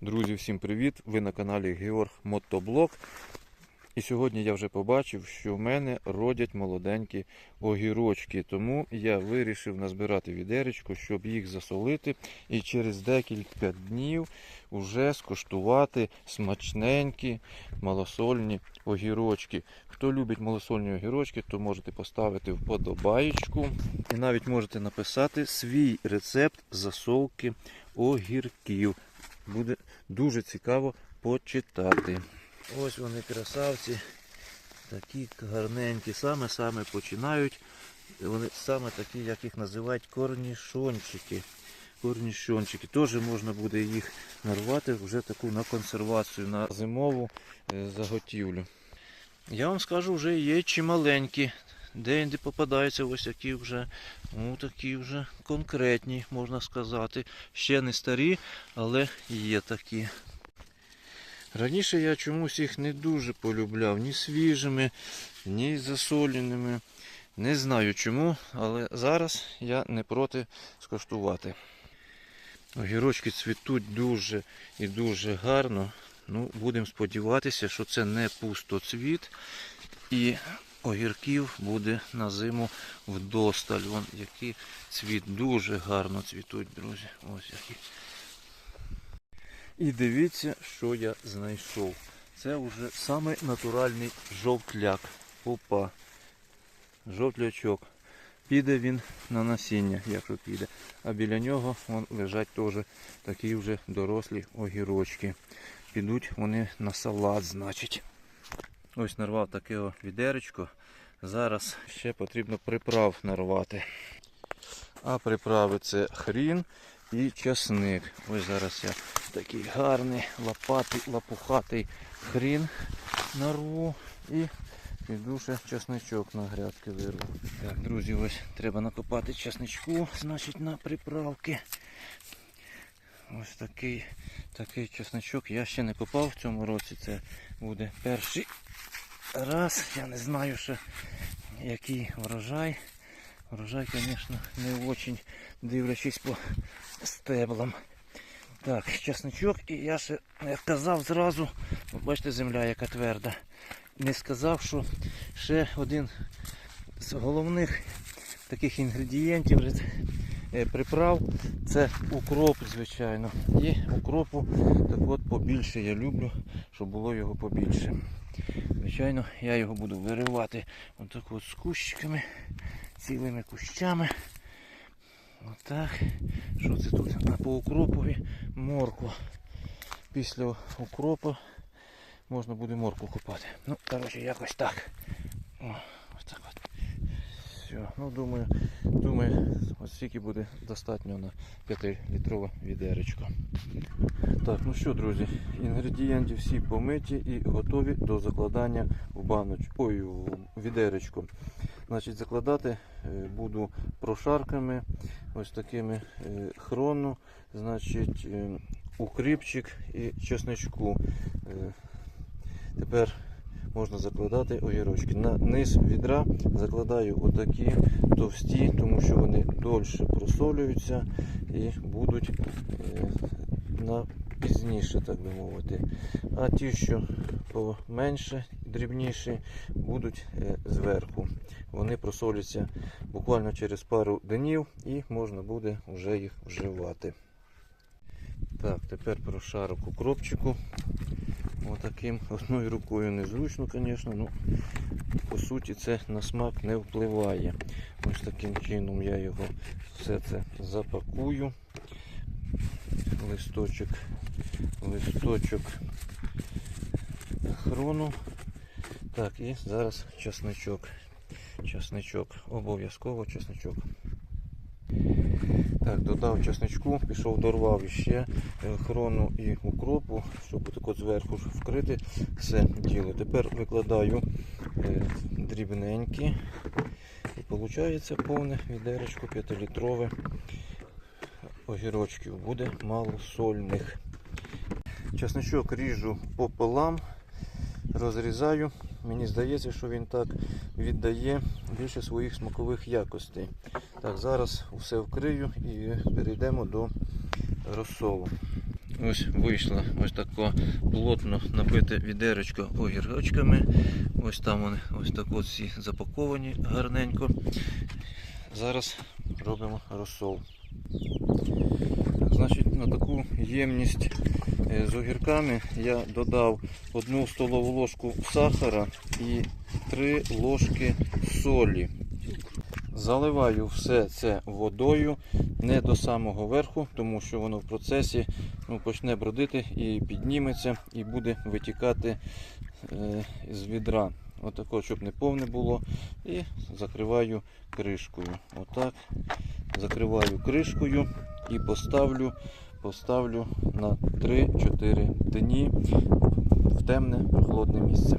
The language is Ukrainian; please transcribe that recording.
Друзі, всім привіт! Ви на каналі Георг Мотоблок. І сьогодні я вже побачив, що в мене родять молоденькі огірочки. Тому я вирішив назбирати відеречко, щоб їх засолити і через декілька днів вже скуштувати смачненькі малосольні огірочки. Хто любить малосольні огірочки, то можете поставити вподобаєчку і навіть можете написати свій рецепт засолки огірків. Буде дуже цікаво почитати. Ось вони красавці, такі гарненькі, саме-саме починають. Вони саме такі, як їх називають, корнішончики. Корнішончики. Теж можна буде їх нарвати вже таку на консервацію, на зимову е, заготівлю. Я вам скажу, вже є чималенькі. Де-інде попадаються ось такі вже, ну такі вже конкретні, можна сказати. Ще не старі, але є такі. Раніше я чомусь їх не дуже полюбляв, ні свіжими, ні засоленими. Не знаю чому, але зараз я не проти скоштувати. Огірочки цвітуть дуже і дуже гарно. Ну, Будемо сподіватися, що це не пустоцвіт. І огірків буде на зиму вдосталь. Вон які цвіт дуже гарно цвітуть, друзі. Ось які. І дивіться, що я знайшов. Це вже саме натуральний жовтляк. Опа. Жовтлячок. Піде він на насіння, якщо піде. А біля нього вон, лежать теж такі вже дорослі огірочки. Підуть вони на салат, значить. Ось нарвав таке відеречко. Зараз ще потрібно приправ нарвати. А приправи це хрін і часник. Ось зараз я такий гарний лопатий, лопухатий хрін нарву і піду ще часничок на грядки вирву. Так, друзі, ось треба накопати часничку, значить на приправки. Ось такий такий часничок я ще не копав в цьому році. Це буде перший раз. Я не знаю ще який врожай. Врожай, звісно, не очень дивлячись по стеблам. Так, чесночок, і я ще як казав зразу, бачите, земля яка тверда. Не сказав, що ще один з головних таких інгредієнтів приправ це укроп, звичайно. І укропу так от побільше я люблю, щоб було його побільше. Звичайно, я його буду виривати отак от з кущиками, цілими кущами. Отак. Що це тут? А по укропові морква. Після укропу можна буде моркву купати. Ну, коротше, якось так. О, ось так от. Все. Ну, думаю, думаю, ось стільки буде достатньо на 5-літрове відеречко. Так, ну що, друзі, інгредієнти всі помиті і готові до закладання в баночку. Ой, в відеречко. Значить, закладати е, буду прошарками, ось такими е, хрону, значить, е, укріпчик і чесничку. Тепер можна закладати огірочки. На низ відра закладаю отакі товсті, тому що вони дольше просолюються і будуть е, на пізніше, так би мовити. А ті, що поменше, дрібніші, будуть е, зверху. Вони просоляться буквально через пару днів і можна буде вже їх вживати. Так, тепер про шарок укропчику. Отаким одною рукою незручно, звісно, ну по суті це на смак не впливає. Ось таким чином я його все це запакую. Листочок, листочок хрону. Так, і зараз часничок. Часничок, обов'язково часничок. Так, додав чесничку, пішов, дорвав іще е, хрону і укропу, щоб так от зверху вкрити все діло. Тепер викладаю е, дрібненькі. І виходить повне відеречко 5-літрове огірочків. Буде малосольних. Чесничок ріжу пополам, розрізаю. Мені здається, що він так віддає більше своїх смакових якостей. Так, зараз все вкрию і перейдемо до розсолу. ось вийшло ось таке плотно набите відеречко огірочками. Ось там вони ось так от всі запаковані гарненько. Зараз робимо розсол. Значить, на таку ємність з огірками я додав одну столову ложку сахара і 3 ложки солі. Заливаю все це водою не до самого верху, тому що воно в процесі ну, почне бродити і підніметься, і буде витікати е, з відра. Отако, щоб не повне було. І закриваю кришкою. Отак. Закриваю кришкою і поставлю, поставлю на 3-4 дні в темне прохолодне місце.